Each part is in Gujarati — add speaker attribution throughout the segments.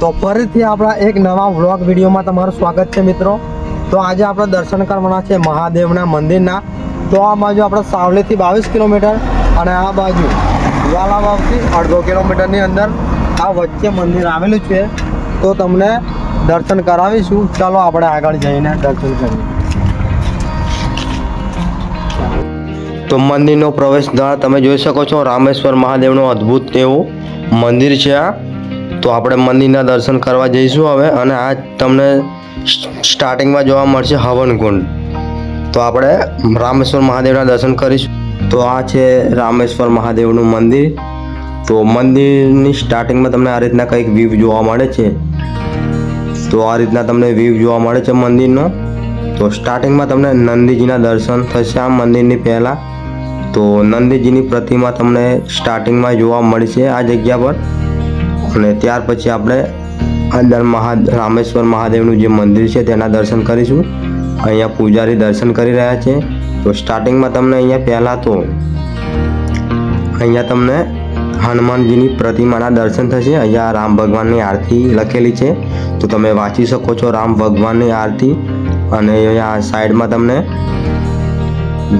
Speaker 1: તો ફરીથી આપણા એક નવા વ્લોગ વિડીયોમાં તમારું સ્વાગત છે મિત્રો. તો આજે આપણે દર્શન કરવાના છે મહાદેવના મંદિરના. તો આ બાજુ આપણે સાવલીથી બાવીસ કિલોમીટર અને આ બાજુ જ્વાલાબાગથી અડધો કિલોમીટરની અંદર આ વચ્ચે મંદિર આવેલું છે. તો તમને દર્શન કરાવીશું. ચાલો આપણે આગળ જઈને દર્શન કરીએ. તો મંદિરનો પ્રવેશ દ્વાર તમે જોઈ શકો છો. રામેશ્વર મહાદેવનું અદ્ભુત એવું મંદિર છે આ. તો આપણે મંદિરના દર્શન કરવા જઈશું હવે અને આ તમને સ્ટાર્ટિંગમાં જોવા મળશે હવનકુંડ તો આપણે રામેશ્વર મહાદેવના દર્શન કરીશું. તો આ છે રામેશ્વર મહાદેવનું મંદિર. તો મંદિરની સ્ટાર્ટિંગમાં તમને આ રીતના કંઈક વ્યૂ જોવા મળે છે. તો આ રીતના તમને વ્યૂ જોવા મળે છે મંદિરનો. તો સ્ટાર્ટિંગમાં તમને નંદીજીના દર્શન થશે આ મંદિરની પહેલાં. તો નંદીજીની પ્રતિમા તમને સ્ટાર્ટિંગમાં જોવા મળશે આ જગ્યા પર. અને ત્યાર પછી આપણે અંદર મહા, રામેશ્વર મહાદેવનું જે મંદિર છે તેના દર્શન કરીશું. અહીંયા પૂજારી દર્શન કરી રહ્યા છે. તો સ્ટાર્ટિંગમાં તમને અહીંયા પહેલાં તો અહીંયા તમને હનુમાનજીની પ્રતિમાના દર્શન થશે. અહીંયા રામ ભગવાનની આરતી લખેલી છે. તો તમે વાંચી શકો છો રામ ભગવાનની આરતી. અને અહીંયા સાઈડમાં તમને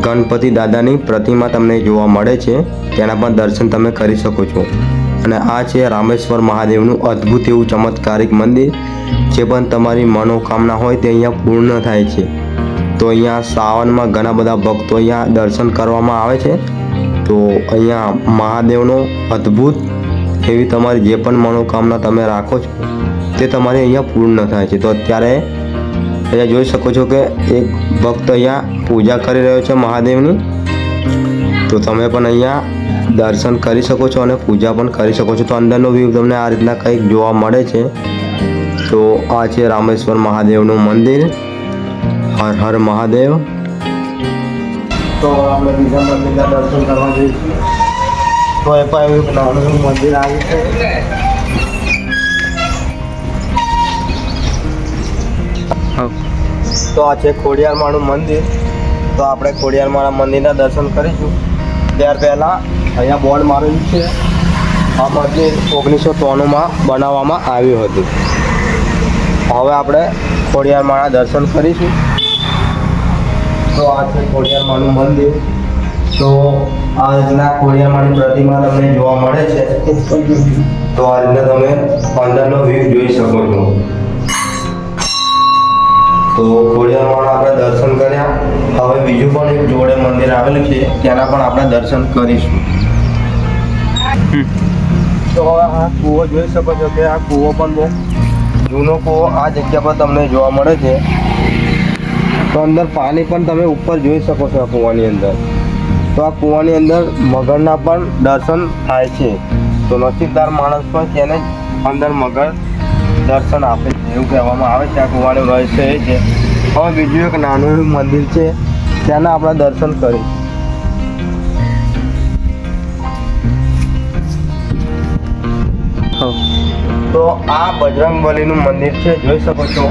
Speaker 1: ગણપતિ દાદાની પ્રતિમા તમને જોવા મળે છે. તેના પણ દર્શન તમે કરી શકો છો. અને આ છે રામેશ્વર મહાદેવનું અદ્ભુત એવું ચમત્કારિક મંદિર, જે પણ તમારી મનોકામના હોય તે અહીંયા પૂર્ણ થાય છે. તો અહીંયા શ્રાવણમાં ઘણા બધા ભક્તો અહીંયા દર્શન કરવામાં આવે છે. તો અહીંયા મહાદેવનો અદ્ભુત એવી તમારી જે પણ મનોકામના તમે રાખો છો, તે તમારે અહીંયા પૂર્ણ થાય છે. તો અત્યારે અહીંયા જોઈ શકો છો કે એક ભક્ત અહીંયા પૂજા કરી રહ્યો છે મહાદેવની. તો તમે પણ અહીંયા દર્શન કરી શકો છો અને પૂજા પણ કરી શકો છો. તો અંદરનો વ્યૂ તમને આ રીતના કંઈક જોવા મળે છે. તો આ છે રામેશ્વર મહાદેવનું મંદિર. હર હર મહાદેવ. તો આપણે બીજા મંદિરના દર્શન કરવા જઈશું. તો એ પણ એવું નાનું મંદિર આવ્યું છે. તો આ છે ખોડિયારમાનું મંદિર. તો આપણે ખોડિયારમાના મંદિરના દર્શન કરીશું. ત્યાર પહેલાં અહીંયા બોર્ડ મારેલું છે. આ મંદિર ઓગણીસો ત્રાણુંમાં બનાવવામાં આવ્યું હતું. હવે આપણે ખોડિયારમાના દર્શન કરીશું. તો આ છે ખોડિયારમાનું મંદિર. તો આ રીતના ખોડિયારમાની પ્રતિમા તમને જોવા મળે છે. તો આ રીતના તમે અંદરનો વ્યૂ જોઈ શકો છો. તો ખોડિયારમાં આપણે દર્શન કર્યા. હવે બીજું પણ એક જોડે મંદિર આવેલું છે. તેના પણ આપણે દર્શન કરીશું. તો હવે આ કૂવો જોઈ શકો છો કે આ કૂવો પણ બહુ જૂનો કૂવો આ જગ્યા પર તમને જોવા મળે છે. તો અંદર પાણી પણ તમે ઉપર જોઈ શકો છો આ કૂવાની અંદર. તો આ કૂવાની અંદર મગરના પણ દર્શન થાય છે. તો નસીબદાર માણસ પણ તેને અંદર મગર દર્શન આપે છે એવું કહેવામાં આવે છે આ કુવાનું રહસ્ય એ છે. હવે બીજું એક નાનું એવું મંદિર છે. ત્યાંના આપણે દર્શન કરી તો આ બજરંગબલીનું મંદિર છે, જોઈ શકો છો.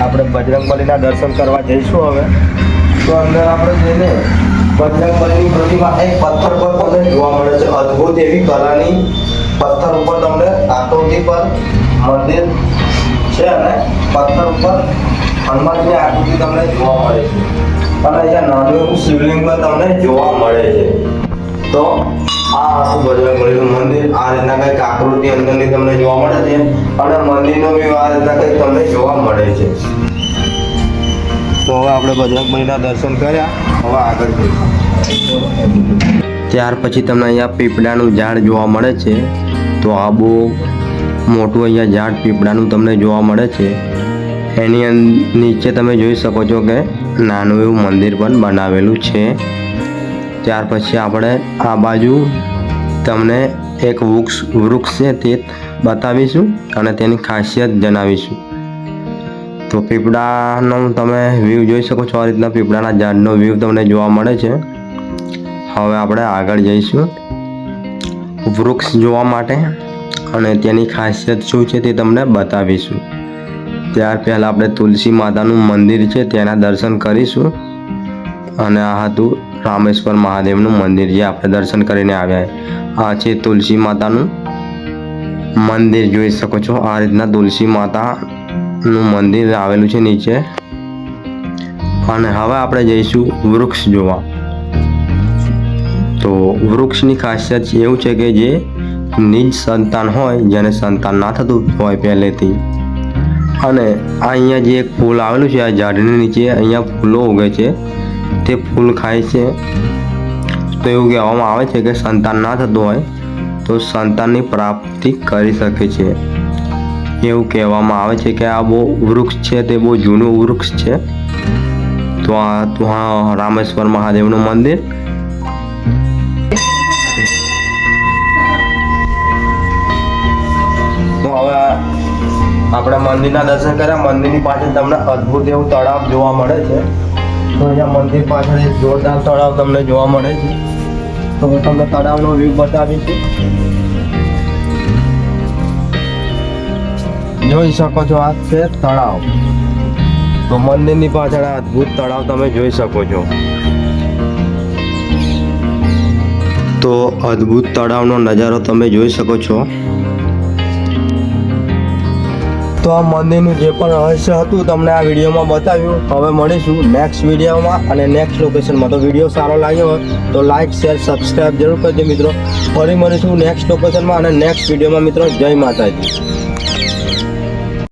Speaker 1: આપણે બજરંગબલીના દર્શન કરવા જઈશું હવે. તો અંદર આપણે જઈને બજરંગબલીની પ્રતિમા, એક પથ્થર પર તમને જોવા મળે છે. અદ્ભુત એવી કલાની પથ્થર ઉપર તમને આકૃતિ પર મંદિર છે અને પથ્થર ઉપર હનુમાનજીની આકૃતિ તમને જોવા મળે છે. અને અહીંયા નાનું શિવલિંગ પણ તમને જોવા મળે છે. તો આ આખું બજરંગબલીનું મંદિર આ રીતના કંઈક આકૃતિ અંદરની તમને જોવા મળે છે અને મંદિરનો બી આ રીતના કંઈક તમને જોવા મળે છે. તો હવે આપણે બજરંગબલીના દર્શન કર્યા. હવે આગળ જઈએ. ત્યાર પછી તમને અહીંયા પીપળાનું ઝાડ જોવા મળે છે. તો આ બહુ મોટું અહીંયા ઝાડ પીપળાનું તમને જોવા મળે છે. એની નીચે તમે જોઈ શકો છો કે નાનું એવું મંદિર પણ બનાવેલું છે. ત્યાર પછી આપણે આ બાજુ તમને એક વૃક્ષ વૃક્ષ છે તે બતાવીશું અને તેની ખાસિયત જણાવીશું. તો પીપળાનો તમે વ્યૂ જોઈ શકો છો આ રીતના પીપળાના ઝાડનો વ્યૂ તમને જોવા મળે છે. હવે આપણે આગળ જઈશું. વૃક્ષ જોવા માટે અને તેની ખાસિયત શું છે તે તમને બતાવીશું. ત્યાર પહેલાં આપણે તુલસી માતાનું મંદિર છે, તેના દર્શન કરીશું. અને આ હતું રામેશ્વર મહાદેવનું મંદિર જે આપણે દર્શન કરીને આવ્યા આ છે તુલસી માતાનું મંદિર. જોઈ શકો છો, આ રીતના તુલસી માતાનું મંદિર આવેલું છે નીચે. અને હવે આપણે જઈશું વૃક્ષ જોવા. તો વૃક્ષની ખાસિયત એવું છે કે જે નિજ સંતાન હોય, જેને સંતાન ના થતું હોય પહેલેથી. અને અહીંયા જે એક ફૂલ આવેલું છે, આ ઝાડની નીચે અહીંયા ફૂલો ઉગે છે. તે ફૂલ ખાય છે. તો એવું કહેવામાં આવે છે કે સંતાન ના થતું હોય તો સંતાનની પ્રાપ્તિ કરી શકે છે. એવું કહેવામાં આવે છે કે આ બહુ વૃક્ષ છે, તે બહુ જૂનું વૃક્ષ છે. તો આ, તો હા રામેશ્વર મહાદેવનું મંદિર. આપણે મંદિરના દર્શન કર્યા. મંદિરની પાછળ તમને અદ્ભુત એવું તળાવ જોવા મળે છે. તો અહીંયા મંદિર પાછળ એક જોરદાર તળાવ તમને જોવા મળે છે. તો હું તમને તળાવનો વ્યૂ બતાવીશ. જોઈ શકો છો આ છે તળાવ. તો મંદિરની પાછળ આ અદ્ભુત તળાવ તમે જોઈ શકો છો. તો અદ્ભુત તળાવનો નજારો તમે જોઈ શકો છો. તો આ મંદિરનું જે પણ રહસ્ય હતું તમને આ વિડીયોમાં બતાવ્યું. હવે મળીશું નેક્સ્ટ વિડીયોમાં અને નેક્સ્ટ લોકેશનમાં તો વીડિયો સારો લાગ્યો હોય તો લાઇક શેર સબસ્ક્રાઇબ જરૂર કરજો મિત્રો. ફરી મળીશું નેક્સ્ટ લોકેશનમાં અને નેક્સ્ટ વિડીયોમાં મિત્રો. જય માતાજી.